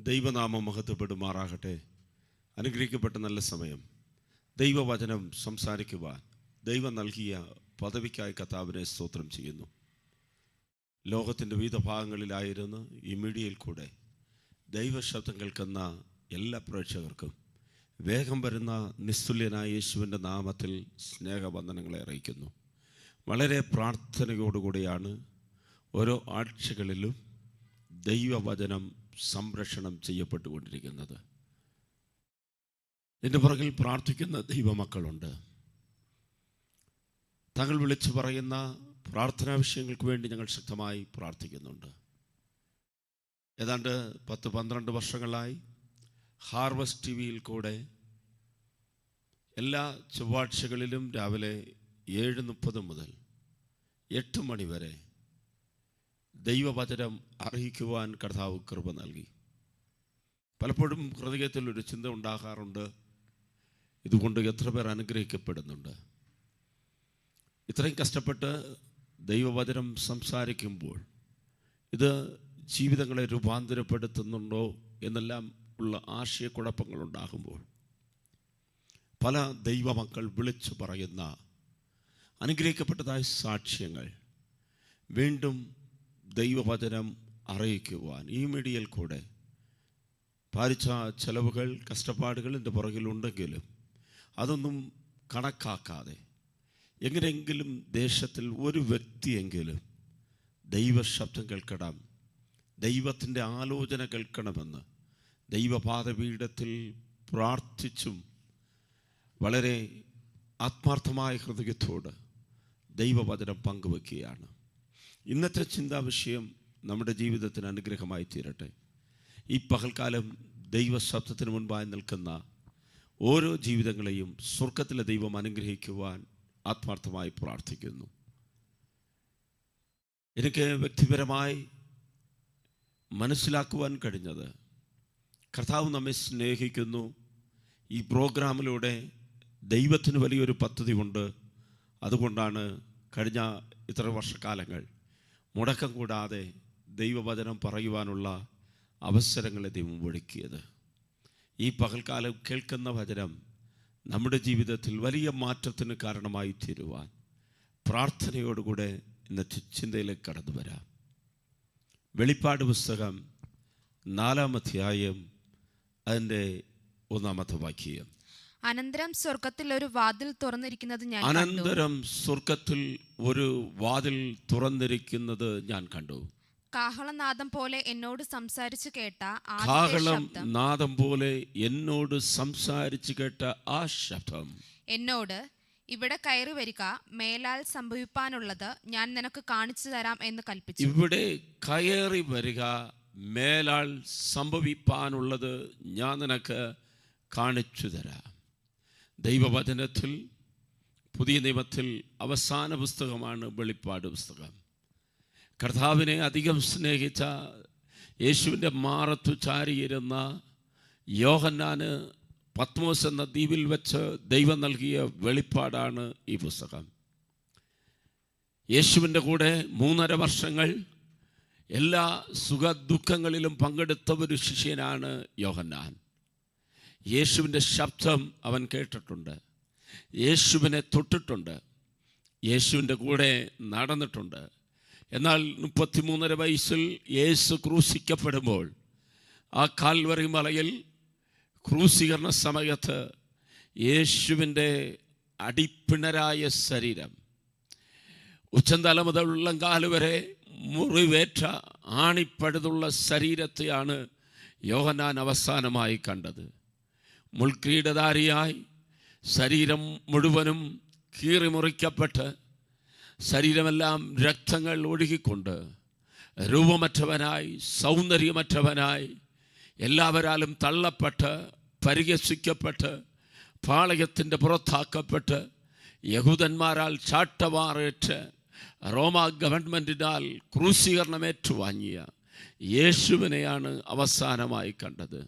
ദൈവനാമം മഹത്വപ്പെടുമാറാകട്ടെ. അനുഗ്രഹിക്കപ്പെട്ട നല്ല സമയം. ദൈവവചനം സംസാരിക്കുവാൻ ദൈവം നൽകിയ പദവിക്കായി കഥാവിനെ സ്തോത്രം ചെയ്യുന്നു. ലോകത്തിന്റെ വിവിധ ഭാഗങ്ങളിലായിരുന്നു ഈ മീഡിയയിൽ കൂടെ ദൈവശബ്ദം കേൾക്കുന്ന എല്ലാ പ്രേക്ഷകർക്കും വേഗം വരുന്ന നിസ്തുല്യനായ യേശുവിന്റെ നാമത്തിൽ സ്നേഹവന്ദനങ്ങളെ അറിയിക്കുന്നു. വളരെ പ്രാർത്ഥനയോടുകൂടിയാണ് ഓരോ ആഴ്ചകളിലും ദൈവവചനം സംരക്ഷണം ചെയ്യപ്പെട്ടുകൊണ്ടിരിക്കുന്നത്. എന്റെ പുറകിൽ പ്രാർത്ഥിക്കുന്ന ദൈവമക്കളുണ്ട്. തങ്ങൾ വിളിച്ചു പറയുന്ന പ്രാർത്ഥനാ വിഷയങ്ങൾക്ക് വേണ്ടി ഞങ്ങൾ ശക്തമായി പ്രാർത്ഥിക്കുന്നുണ്ട്. ഏതാണ്ട് പത്ത് പന്ത്രണ്ട് വർഷങ്ങളായി ഹാർവസ്റ്റ് ടി വിയിൽ കൂടെ എല്ലാ ചൊവ്വാഴ്ചകളിലും രാവിലെ ഏഴ് മുപ്പത് മുതൽ എട്ട് മണി വരെ ദൈവവചനം അറിയിക്കുവാൻ കർത്താവ് കൃപ നൽകി. പലപ്പോഴും ഹൃദയത്തിൽ ഒരു ചിന്ത ഉണ്ടാകാറുണ്ട് ഇതുകൊണ്ട് എത്ര പേർ അനുഗ്രഹിക്കപ്പെടുന്നുണ്ട്. ഇത്രയും കഷ്ടപ്പെട്ട് ദൈവവചനം സംസാരിക്കുമ്പോൾ ഇത് ജീവിതങ്ങളെ രൂപാന്തരപ്പെടുത്തുന്നുണ്ടോ എന്നെല്ലാം ഉള്ള ആശയക്കുഴപ്പങ്ങൾ ഉണ്ടാകുമ്പോൾ പല ദൈവമക്കൾ വിളിച്ചു പറയുന്ന അനുഗ്രഹിക്കപ്പെട്ടതായ സാക്ഷ്യങ്ങൾ വീണ്ടും ദൈവവചനം അറിയിക്കുവാൻ ഈ മീഡിയയിൽ കൂടെ ഭാരിച്ച ചെലവുകൾ കഷ്ടപ്പാടുകൾ എന്റെ പുറകിലുണ്ടെങ്കിലും അതൊന്നും കണക്കാക്കാതെ എങ്ങനെയെങ്കിലും ദേശത്തിൽ ഒരു വ്യക്തിയെങ്കിലും ദൈവശബ്ദം കേൾക്കണം ദൈവത്തിന്റെ ആലോചന കേൾക്കണമെന്ന് ദൈവപാദപീഠത്തിൽ പ്രാർത്ഥിച്ചും വളരെ ആത്മാർത്ഥമായ ഹൃദയത്തോട് ദൈവവചനം പങ്കുവെക്കുകയാണ് ഇന്നത്തെ ചിന്താവിഷയം നമ്മുടെ ജീവിതത്തിന് അനുഗ്രഹമായി തീരട്ടെ. ഈ പകൽക്കാലം ദൈവശബ്ദത്തിന് മുൻപായി നിൽക്കുന്ന ഓരോ ജീവിതങ്ങളെയും സ്വർഗത്തിലെ ദൈവം അനുഗ്രഹിക്കുവാൻ ആത്മാർത്ഥമായി പ്രാർത്ഥിക്കുന്നു. എനിക്ക് വ്യക്തിപരമായി മനസ്സിലാക്കുവാൻ കഴിഞ്ഞത് കർത്താവ് നമ്മെ സ്നേഹിക്കുന്നു. ഈ പ്രോഗ്രാമിലൂടെ ദൈവത്തിന് വലിയൊരു പദ്ധതി ഉണ്ട് അതുകൊണ്ടാണ് കഴിഞ്ഞ ഇത്ര വർഷക്കാലങ്ങൾ മുടക്കം കൂടാതെ ദൈവവചനം പറയുവാനുള്ള അവസരങ്ങളെ ദൈവം ഒഴുക്കിയത് ഈ പകൽക്കാലം കേൾക്കുന്ന വചനം നമ്മുടെ ജീവിതത്തിൽ വലിയ മാറ്റത്തിന് കാരണമായി തീരുവാൻ പ്രാർത്ഥനയോടുകൂടെ ഇന്നത്തെ ചിന്തയിലേക്ക് കടന്നു വരാം. വെളിപ്പാട് പുസ്തകം നാലാം അധ്യായം അതിന്റെ ഒന്നാമത്തെ വാക്യം. അനന്തരം സ്വർഗത്തിൽ ഒരു വാതിൽ തുറന്നിരിക്കുന്നത് ഞാൻ അനന്തരം സ്വർഗത്തിൽ ഒരു വാതിൽ തുറന്നിരിക്കുന്നത് ഞാൻ കണ്ടു. കാഹളനാദം പോലെ എന്നോട് സംസാരിച്ചു കേട്ട കാഹളം നാദം പോലെ എന്നോട് സംസാരിച്ചു കേട്ട ആ ശബ്ദം. എന്നോട് ഇവിടെ കയറി വരിക മേലാൽ സംഭവിപ്പാനുള്ളത് ഞാൻ നിനക്ക് കാണിച്ചു തരാം എന്ന് കൽപ്പിച്ചു. ഇവിടെ കയറി വരിക മേലാൽ സംഭവിപ്പാനുള്ളത് ഞാൻ നിനക്ക് കാണിച്ചു തരാം. ദൈവവചനത്തിൽ പുതിയ നിയമത്തിൽ അവസാന പുസ്തകമാണ് വെളിപ്പാട് പുസ്തകം. കർത്താവിനെ അധികം സ്നേഹിച്ച യേശുവിന്റെ മാറത്തു ചാരിയിരുന്ന യോഹന്നാന് പത്മോസ് എന്ന ദ്വീപിൽ വെച്ച് ദൈവം നൽകിയ വെളിപ്പാടാണ് ഈ പുസ്തകം. യേശുവിന്റെ കൂടെ മൂന്നര വർഷങ്ങൾ എല്ലാ സുഖ ദുഃഖങ്ങളിലും പങ്കെടുത്ത ഒരു ശിഷ്യനാണ് യോഹന്നാൻ. യേശുവിന്റെ ശബ്ദം അവൻ കേട്ടിട്ടുണ്ട്. യേശുവിനെ തൊട്ടിട്ടുണ്ട്. യേശുവിന്റെ കൂടെ നടന്നിട്ടുണ്ട്. എന്നാൽ മുപ്പത്തിമൂന്നര വയസ്സിൽ യേശു ക്രൂശിക്കപ്പെടുമ്പോൾ ആ കാൽവറി മലയിൽ ക്രൂശീകരണ സമയത്ത് യേശുവിന്റെ അടിപ്പിണരായ ശരീരം ഉച്ചന്തല മുതൽ ഉള്ളംകാൽ വരെ മുറിവേറ്റ ആണിപ്പഴുതുള്ള ശരീരത്തെയാണ് യോഹനാൻ അവസാനമായി കണ്ടത്. മുൾക്രീഡധാരിയായി ശരീരം മുഴുവനും കീറിമുറിക്കപ്പെട്ട് ശരീരമെല്ലാം രക്തങ്ങൾ ഒഴുകിക്കൊണ്ട് രൂപമറ്റവനായി സൗന്ദര്യമറ്റവനായി എല്ലാവരാലും തള്ളപ്പെട്ട് പരിഹസിക്കപ്പെട്ട് പാളയത്തിന്റെ പുറത്താക്കപ്പെട്ട് യഹൂദന്മാരാൽ ചാട്ടവാറേറ്റ് റോമ ഗവൺമെന്റിനാൽ ക്രൂശീകരണമേറ്റുവാങ്ങിയ യേശുവിനെയാണ് അവസാനമായി കണ്ടത്.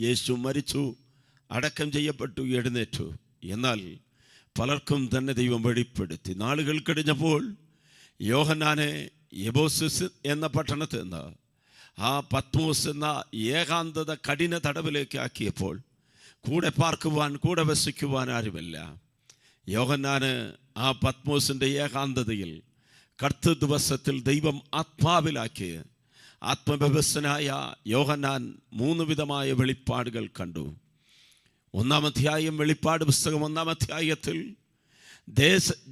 യേശു മരിച്ചു അടക്കം ചെയ്യപ്പെട്ടു എഴുന്നേറ്റു. എന്നാൽ പലർക്കും തന്നെ ദൈവം വെളിപ്പെടുത്തി. നാളുകൾ കഴിഞ്ഞപ്പോൾ യോഹന്നാനെ യബോസിസ് എന്ന പട്ടണത്തിൽ നിന്ന് ആ പത്മോസ് എന്ന ഏകാന്തത കഠിന തടവിലേക്ക് ആക്കിയപ്പോൾ കൂടെ പാർക്കുവാൻ കൂടെ വസിക്കുവാൻ ആരുമില്ല. യോഹന്നാന് ആ പത്മോസിന്റെ ഏകാന്തതയിൽ കർത്തൃ ദിവസത്തിൽ ദൈവം ആത്മാവിലാക്കി ആത്മവ്യവസ്ഥനായ യോഹന്നാൻ മൂന്ന് വിധമായ വെളിപ്പാടുകൾ കണ്ടു. ഒന്നാം അധ്യായം വെളിപ്പാട് പുസ്തകം ഒന്നാം അധ്യായത്തിൽ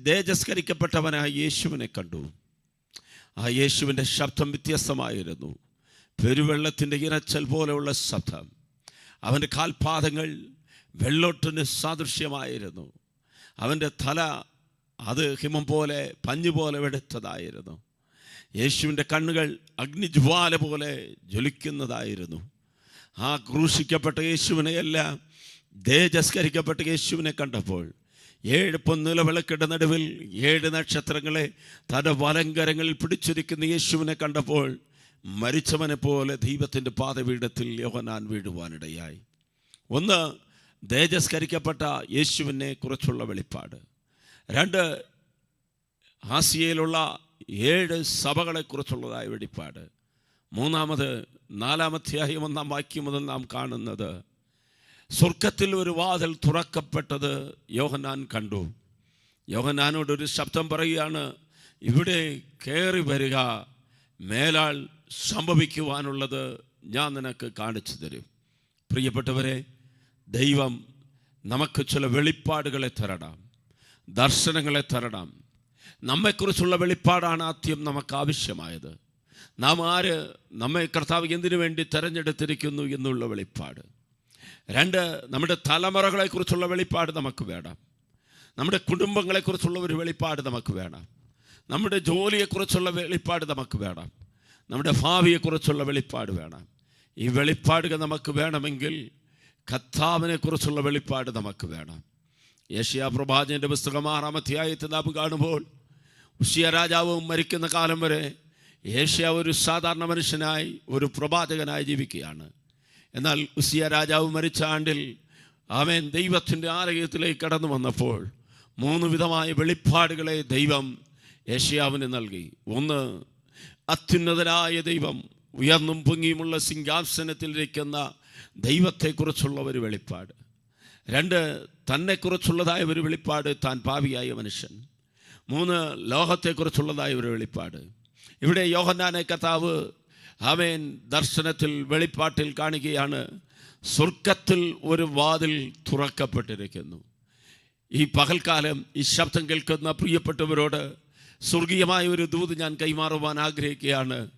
തേജസ്കരിക്കപ്പെട്ടവനായ യേശുവിനെ കണ്ടു. ആ യേശുവിന്റെ ശബ്ദം വ്യത്യസ്തമായിരുന്നു. പെരുവെള്ളത്തിന്റെ ഇരച്ചൽ പോലെയുള്ള ശബ്ദം. അവന്റെ കാൽപാദങ്ങൾ വെള്ളോട്ടിന് സാദൃശ്യമായിരുന്നു. അവന്റെ തല അത് ഹിമം പോലെ പഞ്ഞു പോലെ വെടുത്തതായിരുന്നു യേശുവിന്റെ കണ്ണുകൾ അഗ്നിജ്വാല പോലെ ജ്വലിക്കുന്നതായിരുന്നു. ആ ക്രൂശിക്കപ്പെട്ട യേശുവിനെയെല്ലാം ദേജസ്കരിക്കപ്പെട്ട യേശുവിനെ കണ്ടപ്പോൾ ഏഴ് പൊന്നില വിളക്കിട നടുവിൽ ഏഴ് നക്ഷത്രങ്ങളെ തന്റെ വലങ്കരങ്ങളിൽ പിടിച്ചിരിക്കുന്ന യേശുവിനെ കണ്ടപ്പോൾ മരിച്ചവനെ പോലെ ദൈവത്തിന്റെ പാതപീഠത്തിൽ യോഹനാൻ വീഴുവാനിടയായി. ഒന്ന് തേജസ്കരിക്കപ്പെട്ട യേശുവിനെ കുറിച്ചുള്ള വെളിപ്പാട്. രണ്ട് ആസിയയിലുള്ള ഏഴ് സഭകളെക്കുറിച്ചുള്ളതായ വെളിപ്പാട് മൂന്നാമത് നാലാമധ്യായം ഒന്നാം വാക്യം മുതൽ നാം കാണുന്നത് സ്വർഗത്തിൽ ഒരു വാതിൽ തുറക്കപ്പെട്ടത് യോഹനാൻ കണ്ടു. യോഹനാനോട് ഒരു ശബ്ദം പറയുകയാണ് ഇവിടെ കയറി വരിക മേലാൾ സംഭവിക്കുവാനുള്ളത് ഞാൻ നിനക്ക് കാണിച്ചു തരും. പ്രിയപ്പെട്ടവരെ ദൈവം നമുക്ക് ചില വെളിപ്പാടുകളെ തരണം ദർശനങ്ങളെ തരണം. നമ്മെക്കുറിച്ചുള്ള വെളിപ്പാടാണ് ആദ്യം നമുക്ക് ആവശ്യമായത് നാം ആര് നമ്മെ കർത്താവ് എന്തിനു വേണ്ടി തിരഞ്ഞെടുത്തിരിക്കുന്നു എന്നുള്ള വെളിപ്പാട്. രണ്ട് നമ്മുടെ തലമുറകളെക്കുറിച്ചുള്ള വെളിപ്പാട് നമുക്ക് വേണം. നമ്മുടെ കുടുംബങ്ങളെക്കുറിച്ചുള്ള ഒരു വെളിപ്പാട് നമുക്ക് വേണം. നമ്മുടെ ജോലിയെക്കുറിച്ചുള്ള വെളിപ്പാട് നമുക്ക് വേണം. നമ്മുടെ ഭാവിയെക്കുറിച്ചുള്ള വെളിപ്പാട് വേണം. ഈ വെളിപ്പാടുകൾ നമുക്ക് വേണമെങ്കിൽ കർത്താവിനെക്കുറിച്ചുള്ള വെളിപ്പാട് നമുക്ക് വേണം. യേശയ പ്രഭാചന്റെ പുസ്തകം ആറാം അധ്യായത്തിൽ നാം കാണുമ്പോൾ ഉഷിയ രാജാവ് മരിക്കുന്ന കാലം വരെ ഏഷ്യ ഒരു സാധാരണ മനുഷ്യനായി ഒരു പ്രവാചകനായി ജീവിക്കുകയാണ്. എന്നാൽ ഉസിയ രാജാവ് മരിച്ച ആണ്ടിൽ അവൻ ദൈവത്തിന്റെ ആലയത്തിലേക്ക് കടന്നു വന്നപ്പോൾ മൂന്ന് വിധമായ വെളിപ്പാടുകളെ ദൈവം ഏഷ്യാവിന് നൽകി. ഒന്ന് അത്യുന്നതരായ ദൈവം ഉയർന്നും പൊങ്ങിയുമുള്ള സിംഹാസനത്തിലിരിക്കുന്ന ദൈവത്തെക്കുറിച്ചുള്ള ഒരു വെളിപ്പാട്. രണ്ട് തന്നെക്കുറിച്ചുള്ളതായ ഒരു വെളിപ്പാട് താൻ പാവിയായ മനുഷ്യൻ. മൂന്ന് ലോകത്തെക്കുറിച്ചുള്ളതായ ഒരു വെളിപ്പാട്. ഇവിടെ യോഹന്നാനെ കർത്താവ് അവൻ ദർശനത്തിൽ വെളിപ്പാട്ടിൽ കാണുകയാണ്. സ്വർഗത്തിൽ ഒരു വാതിൽ തുറക്കപ്പെട്ടിരിക്കുന്നു. ഈ പകൽക്കാലം ഈ ശബ്ദം കേൾക്കുന്ന പ്രിയപ്പെട്ടവരോട് സ്വർഗീയമായ ഒരു ദൂത് ഞാൻ കൈമാറുവാൻ ആഗ്രഹിക്കുകയാണ്.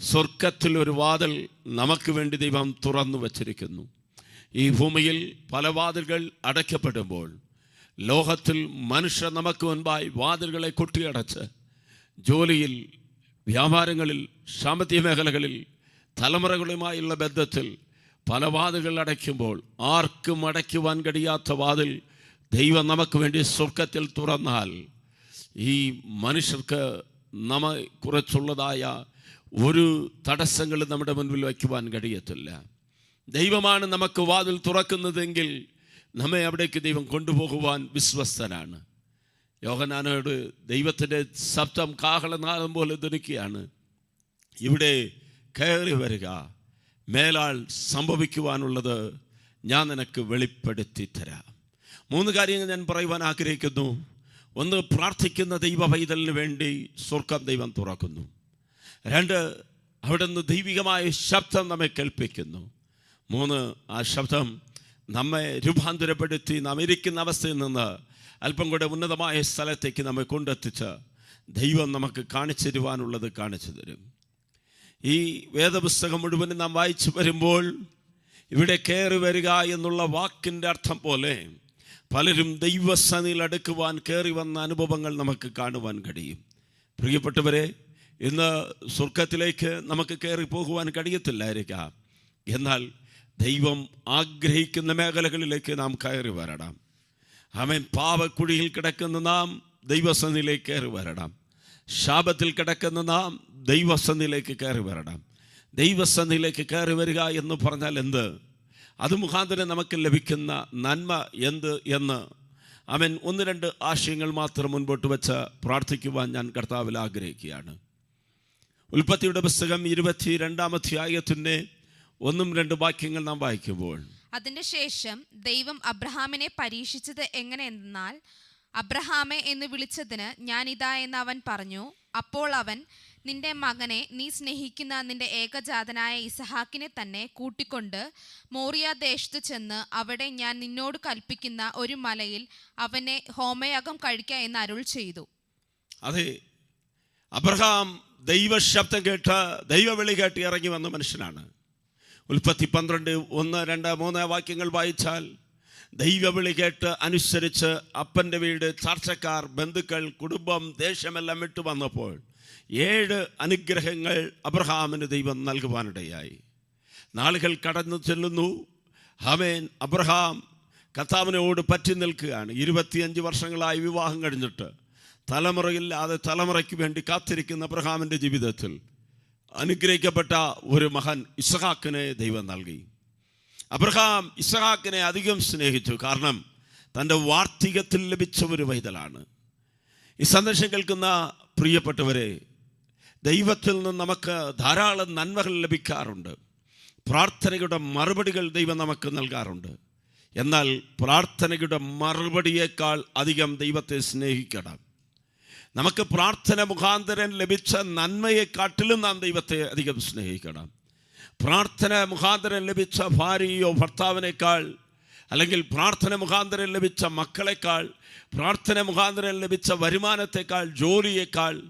സ്വർഗത്തിൽ ഒരു വാതിൽ നമുക്ക് വേണ്ടി ദൈവം തുറന്നു വച്ചിരിക്കുന്നു. ഈ ഭൂമിയിൽ പല വാതിലുകൾ അടയ്ക്കപ്പെടുമ്പോൾ ലോകത്തിൽ മനുഷ്യർ നമുക്ക് മുൻപായി വാതിലുകളെ കൊട്ടിയടച്ച് ജോലിയിൽ വ്യാപാരങ്ങളിൽ സാമ്പത്തിക മേഖലകളിൽ തലമുറകളുമായുള്ള ബന്ധത്തിൽ പല വാതിലുകൾ അടയ്ക്കുമ്പോൾ ആർക്കും അടയ്ക്കുവാൻ കഴിയാത്ത വാതിൽ ദൈവം നമുക്ക് വേണ്ടി സ്വർഗത്തിൽ തുറന്നാൽ ഈ മനുഷ്യർക്ക് നമ്മ കുറിച്ചുള്ളതായ ഒരു തടസ്സങ്ങളും നമ്മുടെ മുൻപിൽ വയ്ക്കുവാൻ കഴിയത്തില്ല. ദൈവമാണ് നമുക്ക് വാതിൽ തുറക്കുന്നതെങ്കിൽ നമ്മെ അവിടേക്ക് ദൈവം കൊണ്ടുപോകുവാൻ വിശ്വസ്തനാണ്. യോഹനാനോട് ദൈവത്തിന്റെ ശബ്ദം കാഹളനാദം പോലെ ധനിക്കുകയാണ് ഇവിടെ കയറി വരിക. മേലാൾ സംഭവിക്കുവാനുള്ളത് ഞാൻ നിനക്ക് വെളിപ്പെടുത്തി തരാം. മൂന്ന് കാര്യങ്ങൾ ഞാൻ പറയുവാൻ ആഗ്രഹിക്കുന്നു. ഒന്ന് പ്രാർത്ഥിക്കുന്ന ദൈവ പൈതലിന് വേണ്ടി സ്വർഗം ദൈവം തുറക്കുന്നു. രണ്ട് അവിടുന്ന് ദൈവികമായ ശബ്ദം നമ്മെ കേൾപ്പിക്കുന്നു. മൂന്ന് ആ ശബ്ദം നമ്മെ രൂപാന്തരപ്പെടുത്തി നാം ഇരിക്കുന്ന അവസ്ഥയിൽ നിന്ന് അല്പം കൂടെ ഉന്നതമായ സ്ഥലത്തേക്ക് നമ്മെ കൊണ്ടെത്തിച്ച് ദൈവം നമുക്ക് കാണിച്ചു തരുവാനുള്ളത് കാണിച്ചു തരും. ഈ വേദപുസ്തകം മുഴുവനും നാം വായിച്ചു വരുമ്പോൾ ഇവിടെ കയറി വരിക എന്നുള്ള വാക്കിന്റെ അർത്ഥം പോലെ പലരും ദൈവസനിൽ അടുക്കുവാൻ കയറി വന്ന അനുഭവങ്ങൾ നമുക്ക് കാണുവാൻ കഴിയും. പ്രിയപ്പെട്ടവരെ ഇന്ന് സ്വർഗത്തിലേക്ക് നമുക്ക് കയറി പോകുവാൻ കഴിയത്തില്ലായിരിക്കാം. എന്നാൽ ദൈവം ആഗ്രഹിക്കുന്ന മേഖലകളിലേക്ക് നാം കയറി വരണം. അവൻ പാവക്കുഴിയിൽ കിടക്കുന്ന നാം ദൈവസന്നിലേക്ക് കയറി വരണം. ശാപത്തിൽ കിടക്കുന്ന നാം ദൈവസന്നിലേക്ക് കയറി വരണം. ദൈവസന്നിലേക്ക് കയറി വരിക എന്ന് പറഞ്ഞാൽ എന്ത്? അത് മുഖാന്തരം നമുക്ക് ലഭിക്കുന്ന നന്മ എന്ത് എന്ന്. അവൻ ഒന്ന് രണ്ട് ആശയങ്ങൾ മാത്രം മുൻപോട്ട് വെച്ച് പ്രാർത്ഥിക്കുവാൻ ഞാൻ കർത്താവിൽ ആഗ്രഹിക്കുകയാണ്. ഉൽപ്പത്തിയുടെ പുസ്തകം ഇരുപത്തി രണ്ടാം അധ്യായത്തിന്റെ ഒന്നും രണ്ട് വാക്യങ്ങൾ നാം വായിക്കുമ്പോൾ അതിന്റെ ശേഷം ദൈവം അബ്രഹാമിനെ പരീക്ഷിച്ചത് എങ്ങനെയെന്നാൽ അബ്രഹാമെ എന്ന് വിളിച്ചതിന് ഞാൻ ഇതാ എന്ന് അവൻ പറഞ്ഞു അപ്പോൾ അവൻ നിന്റെ മകനെ നീ സ്നേഹിക്കുന്ന നിന്റെ ഏകജാതനായ ഇസഹാക്കിനെ തന്നെ കൂട്ടിക്കൊണ്ട് മോറിയ ദേശത്ത് ചെന്ന് അവിടെ ഞാൻ നിന്നോട് കൽപ്പിക്കുന്ന ഒരു മലയിൽ അവനെ ഹോമയാഗം കഴിക്ക എന്ന് അരുൾ ചെയ്തു. അതെ അബ്രഹാം ദൈവശബ്ദം കേട്ട് ദൈവവിളി കേട്ട് ഇറങ്ങി വന്ന മനുഷ്യനാണ്. ഉൽപ്പത്തി പന്ത്രണ്ട് ഒന്ന് രണ്ട് മൂന്ന് വാക്യങ്ങൾ വായിച്ചാൽ ദൈവവിളി കേട്ട് അനുസരിച്ച് അപ്പന്റെ വീട് ചാർച്ചക്കാർ ബന്ധുക്കൾ കുടുംബം ദേശമെല്ലാം വിട്ടു വന്നപ്പോൾ ഏഴ് അനുഗ്രഹങ്ങൾ അബ്രഹാമിന് ദൈവം നൽകുവാനിടയായി. നാളുകൾ കടന്നു ചെല്ലുന്നു. ഹമേൻ അബ്രഹാം കർത്താവിനോട് പറ്റി നിൽക്കുകയാണ്. ഇരുപത്തിയഞ്ച് വർഷങ്ങളായി വിവാഹം കഴിഞ്ഞിട്ട് തലമുറയില്ലാതെ തലമുറയ്ക്ക് വേണ്ടി കാത്തിരിക്കുന്ന അബ്രഹാമിന്റെ ജീവിതത്തിൽ അനുഗ്രഹിക്കപ്പെട്ട ഒരു മഹൻ ഇസഹാക്കിനെ ദൈവം നൽകി. അബ്രഹാം ഇസഹാക്കിനെ അധികം സ്നേഹിച്ചു. കാരണം തന്റെ വാർത്തികത്തിൽ ലഭിച്ച ഒരു വൈതലാണ്. ഈ സന്ദേശം കേൾക്കുന്ന പ്രിയപ്പെട്ടവരെ ദൈവത്തിൽ നിന്ന് നമുക്ക് ധാരാളം നന്മകൾ ലഭിക്കാറുണ്ട്. പ്രാർത്ഥനയുടെ മറുപടികൾ ദൈവം നമുക്ക് നൽകാറുണ്ട്. എന്നാൽ പ്രാർത്ഥനയുടെ മറുപടിയേക്കാൾ അധികം ദൈവത്തെ സ്നേഹിക്കണം. നമുക്ക് പ്രാർത്ഥന മുഖാന്തരം ലഭിച്ച നന്മയെക്കാട്ടിലും നാം ദൈവത്തെ അധികം സ്നേഹിക്കണം. പ്രാർത്ഥന മുഖാന്തരം ലഭിച്ച ഭാര്യയോ ഭർത്താവിനേക്കാൾ അല്ലെങ്കിൽ പ്രാർത്ഥന മുഖാന്തരം ലഭിച്ച മക്കളെക്കാൾ പ്രാർത്ഥന മുഖാന്തരം ലഭിച്ച വരുമാനത്തെക്കാൾ ജോലിയേക്കാൾ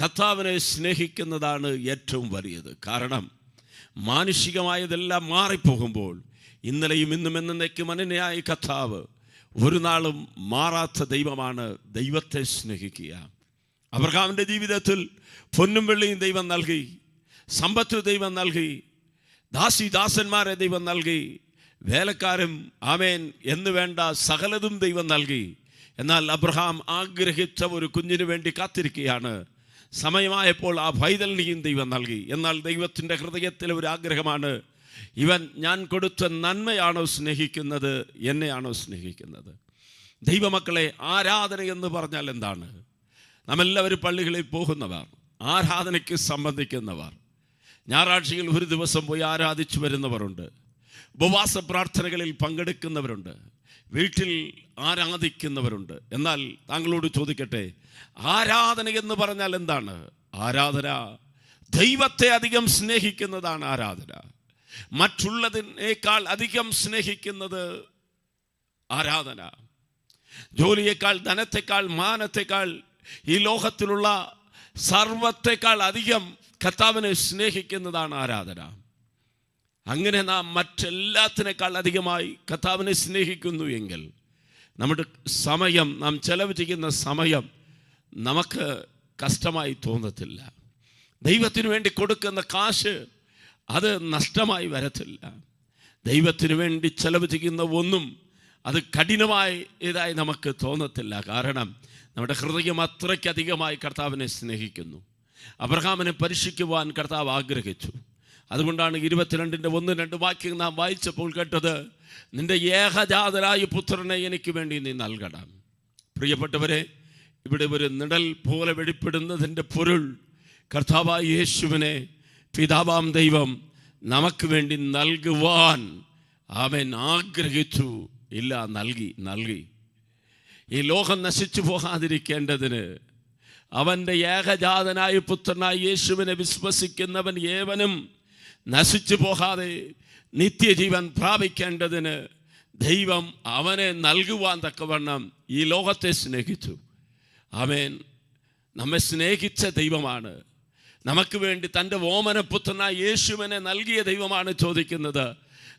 കർത്താവിനെ സ്നേഹിക്കുന്നതാണ് ഏറ്റവും വലിയത്. കാരണം മാനുഷികമായതെല്ലാം മാറിപ്പോകുമ്പോൾ ഇന്നലെയും ഇന്നും എന്നേക്കും അനന്യായ കർത്താവ് ഒരു നാളും മാറാത്ത ദൈവമാണ് ദൈവത്തെ സ്നേഹിക്കുക. അബ്രഹാമിന്റെ ജീവിതത്തിൽ പൊന്നും വെള്ളിയും ദൈവം നൽകി. സമ്പത്ത് ദൈവം നൽകി. ദാസി ദാസന്മാരെ ദൈവം നൽകി. വേലക്കാരും ആമേൻ എന്ന് വേണ്ട സകലതും ദൈവം നൽകി. എന്നാൽ അബ്രഹാം ആഗ്രഹിച്ച ഒരു കുഞ്ഞിനു വേണ്ടി കാത്തിരിക്കുകയാണ്. സമയമായപ്പോൾ ആ ഭൈതലിനിയും ദൈവം നൽകി. എന്നാൽ ദൈവത്തിന്റെ ഹൃദയത്തിലെ ഒരു ആഗ്രഹമാണ് ഇവൻ ഞാൻ കൊടുത്ത നന്മയാണോ സ്നേഹിക്കുന്നത്? എന്നെയാണോ സ്നേഹിക്കുന്നത്? ദൈവമക്കളെ ആരാധന എന്ന് പറഞ്ഞാൽ എന്താണ്? നമ്മെല്ലാവരും പള്ളികളിൽ പോകുന്നവർ ആരാധനയ്ക്ക് സംബന്ധിക്കുന്നവർ. ഞായറാഴ്ചയിൽ ഒരു ദിവസം പോയി ആരാധിച്ചു വരുന്നവരുണ്ട്. ഉപവാസ പ്രാർത്ഥനകളിൽ പങ്കെടുക്കുന്നവരുണ്ട്. വീട്ടിൽ ആരാധിക്കുന്നവരുണ്ട്. എന്നാൽ താങ്കളോട് ചോദിക്കട്ടെ ആരാധന എന്ന് പറഞ്ഞാൽ എന്താണ്? ആരാധന ദൈവത്തെ അധികം സ്നേഹിക്കുന്നതാണ് ആരാധന. മറ്റുള്ളതിനേക്കാൾ അധികം സ്നേഹിക്കുന്നത് ആരാധന. ജോലിയേക്കാൾ ധനത്തെക്കാൾ മാനത്തെക്കാൾ ഈ ലോകത്തിലുള്ള സർവത്തെക്കാൾ അധികം കർത്താവിനെ സ്നേഹിക്കുന്നതാണ് ആരാധന. അങ്ങനെ നാം മറ്റെല്ലാത്തിനേക്കാൾ അധികമായി കർത്താവിനെ സ്നേഹിക്കുന്നു എങ്കിൽ നമ്മുടെ സമയം നാം ചെലവ് ചെയ്യുന്ന സമയം നമുക്ക് കഷ്ടമായി തോന്നത്തില്ല. ദൈവത്തിന് വേണ്ടി കൊടുക്കുന്ന കാശ് അത് നഷ്ടമായി വരത്തില്ല. ദൈവത്തിന് വേണ്ടി ചെലവ് ചെയ്യുന്ന ഒന്നും അത് കഠിനമായി ഇതായി നമുക്ക് തോന്നത്തില്ല. കാരണം നമ്മുടെ ഹൃദയം അത്രയ്ക്കധികമായി കർത്താവിനെ സ്നേഹിക്കുന്നു. അബ്രഹാമിനെ പരീക്ഷിക്കുവാൻ കർത്താവ് ആഗ്രഹിച്ചു. അതുകൊണ്ടാണ് ഇരുപത്തിരണ്ടിന്റെ ഒന്ന് രണ്ട് വാക്യം നാം വായിച്ചപ്പോൾ കേട്ടത് നിന്റെ ഏകജാതരായ പുത്രനെ എനിക്ക് വേണ്ടി നീ നൽകണം. പ്രിയപ്പെട്ടവരെ ഇവിടെ ഒരു നിഴൽ പോലെ വെളിപ്പെടുന്നതിന്റെ പൊരുൾ കർത്താവായ യേശുവിനെ പിതാവാം ദൈവം നമുക്ക് വേണ്ടി നൽകുവാൻ അവൻ ആഗ്രഹിച്ചു. ഇല്ല നൽകി നൽകി. ഈ ലോകം നശിച്ചു പോകാതിരിക്കേണ്ടതിന് അവന്റെ ഏകജാതനായ പുത്രനായ യേശുവിനെ വിശ്വസിക്കുന്നവൻ ഏവനും നശിച്ചു പോകാതെ നിത്യജീവൻ പ്രാപിക്കേണ്ടതിന് ദൈവം അവനെ നൽകുവാൻ തക്കവണ്ണം ഈ ലോകത്തെ സ്നേഹിച്ചു. അവൻ നമ്മെ സ്നേഹിച്ച ദൈവമാണ്. നമുക്ക് വേണ്ടി തന്റെ ഓമനപുത്രനായ യേശുവിനെ നൽകിയ ദൈവമാണ് ചോദിക്കുന്നത്.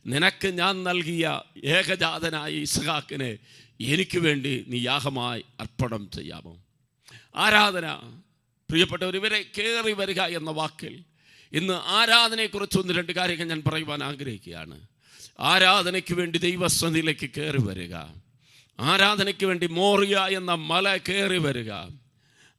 നിനക്ക് ഞാൻ നൽകിയ ഏകജാതനായ ഇസഹാക്കിനെ എനിക്ക് വേണ്ടി നീ യാഗമായി അർപ്പണം ചെയ്യാമോ? ആരാധന. പ്രിയപ്പെട്ടവർ ഇവരെ കയറി വരിക എന്ന വാക്കിൽ ഇന്ന് ആരാധനയെക്കുറിച്ച് ഒന്ന് രണ്ട് കാര്യങ്ങൾ ഞാൻ പറയുവാൻ ആഗ്രഹിക്കുകയാണ്. ആരാധനയ്ക്ക് വേണ്ടി ദൈവസ്വതിയിലേക്ക് കയറി വരിക. ആരാധനയ്ക്ക് വേണ്ടി മോറിയ എന്ന മല കയറി വരിക.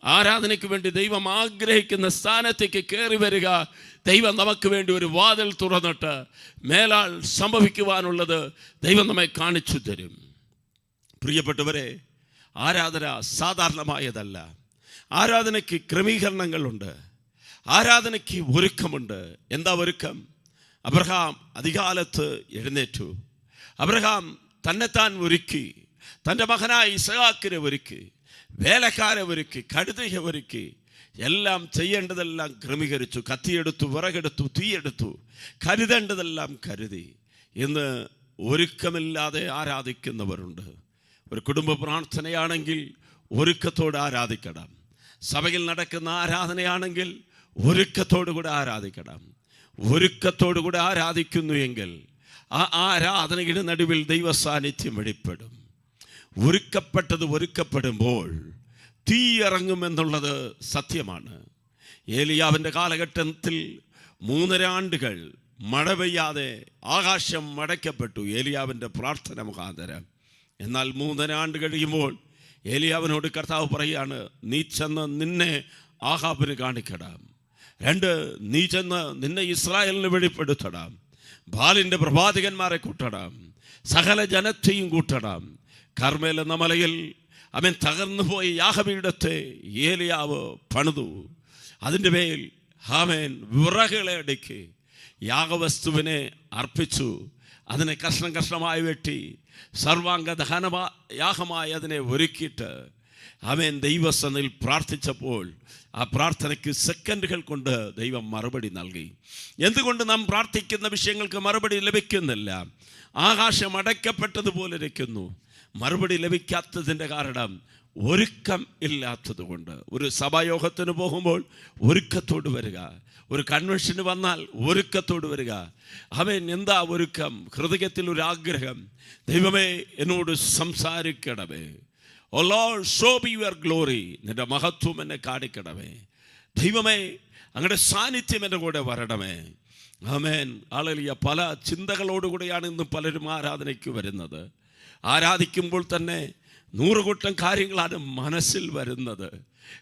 ആരാധനയ്ക്ക് വേണ്ടി ദൈവം ആഗ്രഹിക്കുന്ന സ്ഥാനത്തേക്ക് കയറി വരിക. ദൈവം നമുക്ക് വേണ്ടി ഒരു വാതിൽ തുറന്നിട്ട് മേലാൾ സംഭവിക്കുവാനുള്ളത് ദൈവം നമ്മെ കാണിച്ചു തരും. പ്രിയപ്പെട്ടവരെ ആരാധന സാധാരണമായതല്ല. ആരാധനയ്ക്ക് ക്രമീകരണങ്ങളുണ്ട്. ആരാധനയ്ക്ക് ഒരുക്കമുണ്ട്. എന്താ ഒരുക്കം? അബ്രഹാം അധികാലത്ത് എഴുന്നേറ്റു. അബ്രഹാം തന്നെത്താൻ ഒരുക്കി. തന്റെ മകനായ ഇസഹാക്കിനെ ഒരുക്കി. വേലക്കാരെ ഒരുക്കി കഴുതയെ ഒരുക്കി എല്ലാം ചെയ്യേണ്ടതെല്ലാം ക്രമീകരിച്ചു. കത്തിയെടുത്തു വിറകെടുത്തു തീയെടുത്തു. കരുതേണ്ടതെല്ലാം കരുതി. ഇന്ന് ഒരുക്കമില്ലാതെ ആരാധിക്കുന്നവരുണ്ട്. ഒരു കുടുംബ പ്രാർത്ഥനയാണെങ്കിൽ ഒരുക്കത്തോടെ ആരാധിക്കണം. സഭയിൽ നടക്കുന്ന ആരാധനയാണെങ്കിൽ ഒരുക്കത്തോടു കൂടെ ആരാധിക്കണം. ഒരുക്കത്തോടു കൂടെ ആരാധിക്കുന്നു എങ്കിൽ ആ ആരാധനയുടെ നടുവിൽ ദൈവസാന്നിധ്യം വെളിപ്പെടും. ഒരുക്കപ്പെട്ടത് ഒരുക്കപ്പെടുമ്പോൾ തീ ഇറങ്ങുമെന്നുള്ളത് സത്യമാണ്. ഏലിയാവിന്റെ കാലഘട്ടത്തിൽ മൂന്നരാണ്ടുകൾ മഴ പെയ്യാതെ ആകാശം മടയ്ക്കപ്പെട്ടു ഏലിയാവിന്റെ പ്രാർത്ഥന മുഖാന്തരം. എന്നാൽ മൂന്നരാണ്ട് കഴിയുമ്പോൾ ഏലിയാവിനോട് കർത്താവ് പറയാണ് നീ ചെന്ന് നിന്നെ ആഹാബിന് കാണിക്കടാം. രണ്ട് നീ ചെന്ന് നിന്നെ ഇസ്രായേലിന് വെളിപ്പെടുത്തടാം. ബാലിന്റെ പ്രവാചകന്മാരെ കൂട്ടടാം. സകല ജനത്തെയും കൂട്ടടാം. കർമ്മേൽ എന്ന മലയിൽ അവൻ തകർന്നു പോയി യാഹബീടത്തെ ഏലിയാവ് പണിതു. അതിന്റെ മേൽ ഹാമേൻ വിറകളെ അടുക്കി യാഗവസ്തുവിനെ അർപ്പിച്ചു. അതിനെ കഷ്ണം കഷ്ണമായി വെട്ടി സർവാംഗ ദഹന യാഗമായി അതിനെ ഒരുക്കിയിട്ട് അവൻ ദൈവസനിൽ പ്രാർത്ഥിച്ചപ്പോൾ ആ പ്രാർത്ഥനയ്ക്ക് സെക്കൻഡുകൾ കൊണ്ട് ദൈവം മറുപടി നൽകി. എന്തുകൊണ്ട് നാം പ്രാർത്ഥിക്കുന്ന വിഷയങ്ങൾക്ക് മറുപടി ലഭിക്കുന്നില്ല? ആകാശം അടയ്ക്കപ്പെട്ടതുപോലെ ഇരിക്കുന്നു മറുപടി ലഭിക്കാത്തതിന്റെ കാരണം ഒരുക്കം ഇല്ലാത്തതുകൊണ്ട്. ഒരു സഭായോഗത്തിന് പോകുമ്പോൾ ഒരുക്കത്തോട് വരിക. ഒരു കൺവെൻഷന് വന്നാൽ ഒരുക്കത്തോട് വരിക. അവൻ എന്താ ഒരുക്കം? ഹൃദയത്തിൽ ഒരു ആഗ്രഹം. ദൈവമേ എന്നോട് സംസാരിക്കണമേ. Lord show be your glory നിന്റെ മഹത്വം എന്നെ കാണിക്കണമേ. ദൈവമേ അങ്ങയുടെ സാന്നിധ്യം എന്റെ കൂടെ വരണമേ. ആമേൻ. ആളിയ പല ചിന്തകളോടുകൂടിയാണ് ഇന്ന് പലരും ആരാധനയ്ക്ക് വരുന്നത്. ആരാധിക്കുമ്പോൾ തന്നെ നൂറുകൂട്ടം കാര്യങ്ങളാണ് മനസ്സിൽ വരുന്നത്.